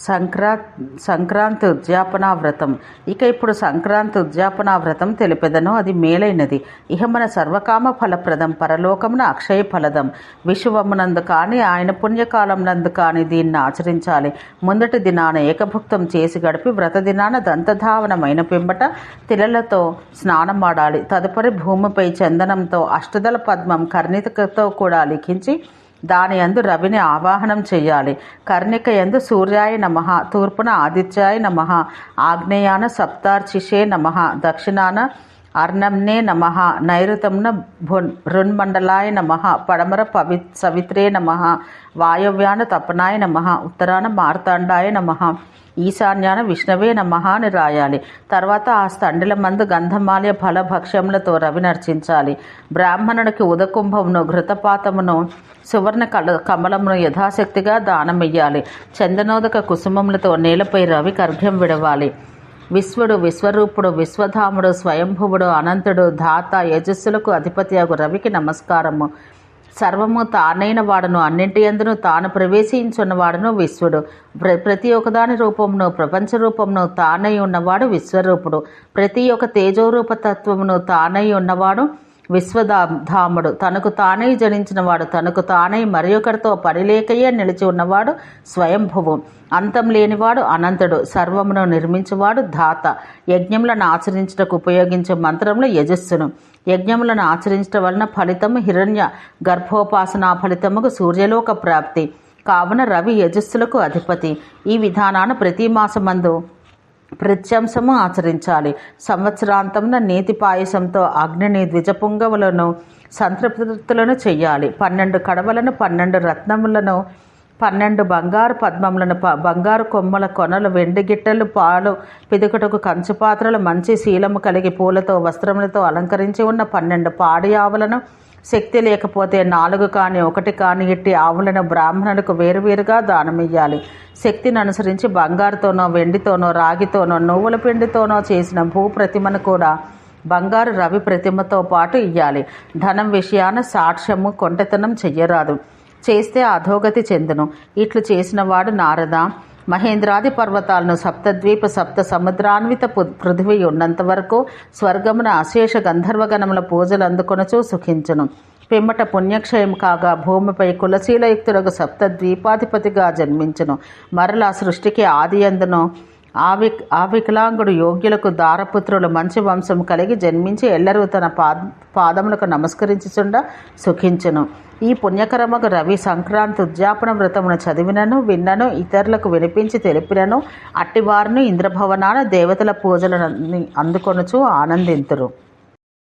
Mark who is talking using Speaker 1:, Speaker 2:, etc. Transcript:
Speaker 1: సంక్రా సంక్రాంతి ఉద్యాపన వ్రతం ఇక ఇప్పుడు సంక్రాంతి ఉద్యాపన వ్రతం తెలిపెదను అది మేలైనది. ఇహ మన సర్వకామ ఫలప్రదం పరలోకమున అక్షయ ఫలదం. విశ్వమునందు కాని ఆయన పుణ్యకాలం నందు కాని దీన్ని ఆచరించాలి. ముందటి దినాన ఏకభుక్తం చేసి గడిపి వ్రత దినాన దంతధావనమైన పిమ్మట తిలలతో స్నానమాడాలి. తదుపరి భూమిపై చందనంతో అష్టదల పద్మం కర్ణికతో కూడా లిఖించి దాని యందు రవిని ఆవాహనం చేయాలి కర్ణిక యందు సూర్యాయ నమ తూర్పున ఆదిత్యాయ నమ ఆగ్నేయాన సప్తార్చిషే నమ దక్షిణాన అర్ణంనే నమ నైరుతంన భున్ నమ పడమర పవి సవిత్రే నమ వాయవ్యాన తపనాయ నమ ఉత్తరాన మార్తాండాయ నమ. ఈశాన్యాన విష్ణవే నమః అని రాయాలి. తర్వాత ఆ స్తండిల మందు గంధమాల్య ఫలభక్ష్యములతో రవి నర్చించాలి. బ్రాహ్మణుడికి ఉదకుంభమును ఘృతపాతమును సువర్ణ కల కమలమును యథాశక్తిగా దానమియ్యాలి. చందనోదక కుసుమములతో నేలపై రవి కర్ఘ్యం విడవాలి. విశ్వడు విశ్వరూపుడు విశ్వధాముడు స్వయంభువుడు అనంతుడు ధాత యజస్సులకు అధిపతి రవికి నమస్కారము. సర్వము తానైన వాడును. అన్నింటి అందును తాను ప్రవేశించున్నవాడును విశ్వడు. ప్ర ప్రతి ఒక్కదాని రూపమును ప్రపంచ రూపమును తానై ఉన్నవాడు విశ్వరూపుడు. ప్రతి ఒక్క తేజోరూపతత్వమును తానై ఉన్నవాడు విశ్వధాముడు. తనకు తానై జనించినవాడు తనకు తానై మరి ఒకరితో పడిలేకయే నిలిచి ఉన్నవాడు స్వయంభువు. అంతం లేనివాడు అనంతుడు. సర్వమును నిర్మించువాడు ధాత యజ్ఞములను ఆచరించుటకు ఉపయోగించే మంత్రములు యజస్సును. యజ్ఞములను ఆచరించడం వలన ఫలితము హిరణ్య గర్భోపాసనా ఫలితముకు సూర్యలోక ప్రాప్తి. కావున రవి యజస్సులకు అధిపతి. ఈ విధానాన్ని ప్రతి మాసమందు ప్రత్యంశము ఆచరించాలి. సంవత్సరాంతమున నేతి పాయసంతో అగ్నిని ద్విజపుంగవులను సంతృప్తులను చెయ్యాలి. పన్నెండు కడవలను పన్నెండు రత్నములను పన్నెండు బంగారు పద్మములను ప బంగారు కొమ్మల కొనలు వెండి గిట్టెలు పాలు పిదుకటకు కంచు పాత్రలు మంచి శీలము కలిగి పూలతో వస్త్రములతో అలంకరించి ఉన్న పన్నెండు పాడి ఆవులను శక్తి లేకపోతే నాలుగు కాని ఒకటి కాని ఇట్టి ఆవులను బ్రాహ్మణులకు వేరువేరుగా దానమియ్యాలి. శక్తిని అనుసరించి బంగారుతోనో వెండితోనో రాగితోనో నువ్వుల పిండితోనో చేసిన భూ ప్రతిమను కూడా బంగారు రవి ప్రతిమతో పాటు ఇయ్యాలి. ధనం విషయాన సాక్ష్యము కొంటతనం చెయ్యరాదు. చేస్తే అధోగతి చెందును. ఇట్లు చేసిన వాడు నారద. మహేంద్రాది పర్వతాలను సప్తద్వీప సప్త సముద్రాన్విత పు- పృథివీ ఉన్నంత వరకు స్వర్గమున అశేష గంధర్వగణముల పూజలు అందుకొనచూ సుఖించును. పిమ్మట పుణ్యక్షయం కాగా భూమిపై కులశీలయుక్తులకు సప్త ద్వీపాధిపతిగా జన్మించును. మరలా సృష్టికి ఆది అందును ఆవి ఆ వికలాంగుడు యోగ్యులకు దారపుత్రులు మంచి వంశం కలిగి జన్మించి ఎల్లరూ తన పాద పాదములకు నమస్కరించుచుండ సుఖించును. ఈ పుణ్యకరమకు రవి సంక్రాంతి ఉద్యాపన వ్రతమును చదివినను విన్నను ఇతరులకు వినిపించి తెలిపినను అట్టివారును ఇంద్రభవనాన దేవతల పూజలను అందుకొనుచు ఆనందింతురు.